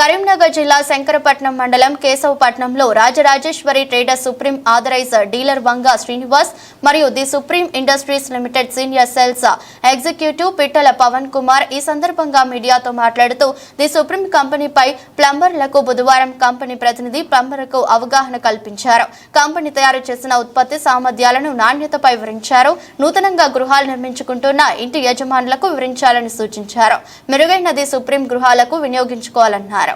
కరీంనగర్ జిల్లా శంకరపట్నం మండలం కేశవపట్నంలో Rajarajeshwari trader supreme authoriser dealer Vanga Srinivas మరియు the supreme industries limited senior sales executive Pittala Pavan Kumar ఈ సందర్భంగా మీడియాతో మాట్లాడుతూ ది సుప్రీం కంపెనీపై ప్లంబర్లకు బుధవారం కంపెనీ ప్రతినిధి ప్లంబర్కు అవగాహన కల్పించారు. కంపెనీ తయారు చేసిన ఉత్పత్తి సామర్థ్యాలను నాణ్యతపై వివరించారు. నూతనంగా గృహాలు నిర్మించుకుంటున్న ఇంటి యజమానులకు వివరించాలని సూచించారు. మెరుగైనది సుప్రీం గృహాలకు వినియోగించుకోవాలన్నారు.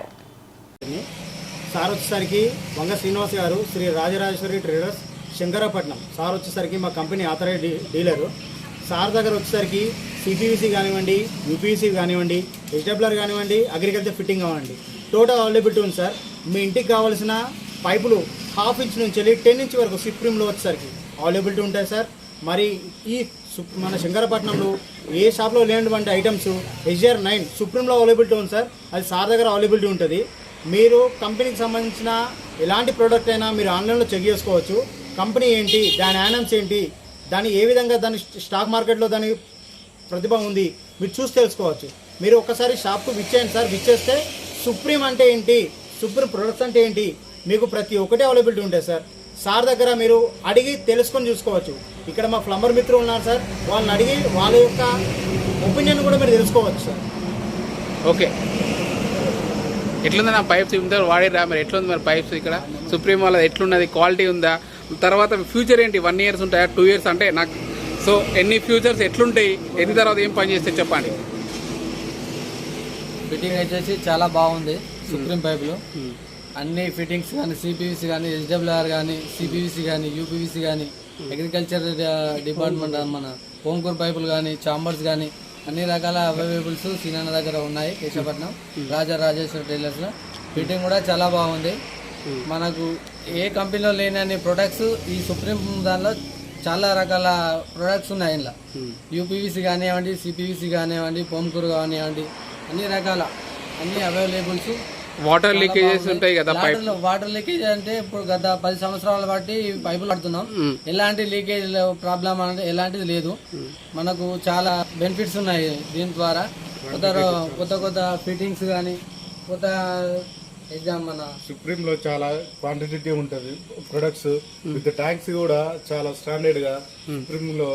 సార్ వచ్చేసరికి వంగ శ్రీనివాస్ గారు శ్రీ రాజరాజేశ్వరి ట్రేడర్స్ శంకరపట్నం. సార్ వచ్చేసరికి మా company authorised dealer. Sir దగ్గర వచ్చేసరికి సిపివిసి కానివ్వండి యూపీసీ కానివ్వండి వెజిటబులర్ కానివ్వండి అగ్రికల్చర్ ఫిట్టింగ్ కానివ్వండి. టోటల్ అవైలబిలిటీ ఉంది సార్. మీ ఇంటికి కావాల్సిన పైపులు హాఫ్ ఇంచ్ నుంచి వెళ్ళి టెన్ ఇంచ్ వరకు సుప్రీంలో వచ్చేసరికి అవైలబిలిటీ ఉంటాయి సార్. మరి ఈ మన శంకరపట్నంలో ఏ షాప్లో లేనటువంటి ఐటమ్స్ హెచ్ఆర్ నైన్ సుప్రీంలో అవైలబిలిటీ ఉంది సార్. అది సార్ దగ్గర అవైలబిలిటీ ఉంటుంది. మీరు కంపెనీకి సంబంధించిన ఎలాంటి ప్రోడక్ట్ అయినా మీరు ఆన్లైన్లో చెక్ చేసుకోవచ్చు. కంపెనీ ఏంటి దాని యానమ్స్ ఏంటి దాని ఏ విధంగా దాని స్టాక్ మార్కెట్లో దాని ప్రతిభ ఉంది మీరు చూసి తెలుసుకోవచ్చు. మీరు ఒక్కసారి షాప్కు విచ్చేయండి సార్. విచ్చేస్తే సుప్రీం అంటే ఏంటి సుప్రీం ప్రొడక్ట్స్ అంటే ఏంటి మీకు ప్రతి ఒక్కటి అవైలబిలిటీ ఉంటాయి సార్. సార్ దగ్గర మీరు అడిగి తెలుసుకొని చూసుకోవచ్చు. ఇక్కడ మా ప్లంబర్ మిత్రులు ఉన్నారు సార్. వాళ్ళని అడిగి వాళ్ళ యొక్క ఒపీనియన్ కూడా మీరు తెలుసుకోవచ్చు సార్. ఓకే. ఎట్లుంది నా పైప్స్ ఇంత వాడిరా మరి? ఎట్లుంది మరి పైప్స్ ఇక్కడ? సుప్రీం వాళ్ళది ఎట్లున్నది? క్వాలిటీ ఉందా? తర్వాత ఫ్యూచర్ ఏంటి? వన్ ఇయర్స్ ఉంటాయా? టూ ఇయర్స్ అంటే నాకు సో ఎన్ని ఫ్యూచర్స్ ఎట్లుంటాయి? ఎన్ని తర్వాత ఏం పని చేస్తే చెప్పండి. ఫిట్టింగ్ వచ్చేసి చాలా బాగుంది. సుప్రీం పైపులు అన్ని ఫిట్టింగ్స్ కానీ సిపివిసి కానీ ఎస్డబ్ల్యూఆర్ కానీ సిపివిసి కానీ యూపీవీసీ కానీ అగ్రికల్చర్ డిపార్ట్మెంట్ మన హోంకూర్ పైపులు కానీ చాంబర్స్ కానీ అన్ని రకాల అవైలబుల్స్ సీనాన్న దగ్గర ఉన్నాయి కేశవపట్నం రాజా రాజేశ్వర టైలర్స్లో ఫిట్టింగ్ కూడా చాలా బాగుంది. మనకు ఏ కంపెనీలో లేని అన్ని ప్రొడక్ట్స్ ఈ సుప్రీం దానిలో చాలా రకాల ప్రొడక్ట్స్ ఉన్నాయి ఇందులో. యూపీవీసీ కానివ్వండి సిపివిసి కానివ్వండి పోమ్కూర్ కానివ్వండి అన్ని రకాల అన్ని అవైలబుల్స్ వాటర్ లీకేజెస్ ఉంటాయి కదా పైప్ వాటర్ వాటర్ లీకేజ్ అంటే ఇప్పుడు గత పది సంవత్సరాల బట్టి పైపులు పడుతున్నాం ఎలాంటి లీకేజ్ ప్రాబ్లం అంటే ఎలాంటిది లేదు. మనకు చాలా బెనిఫిట్స్ ఉన్నాయి దీని ద్వారా. కొత్త కొత్త కొత్త ఫిట్టింగ్స్ కానీ కొత్త ఎగ్జామ్ మన సుప్రీంలో చాలా క్వాంటిటీ ఉంటుంది. ప్రొడక్ట్స్ విత్ ట్యాంక్స్ కూడా చాలా స్టాండర్డ్గా సుప్రీంలో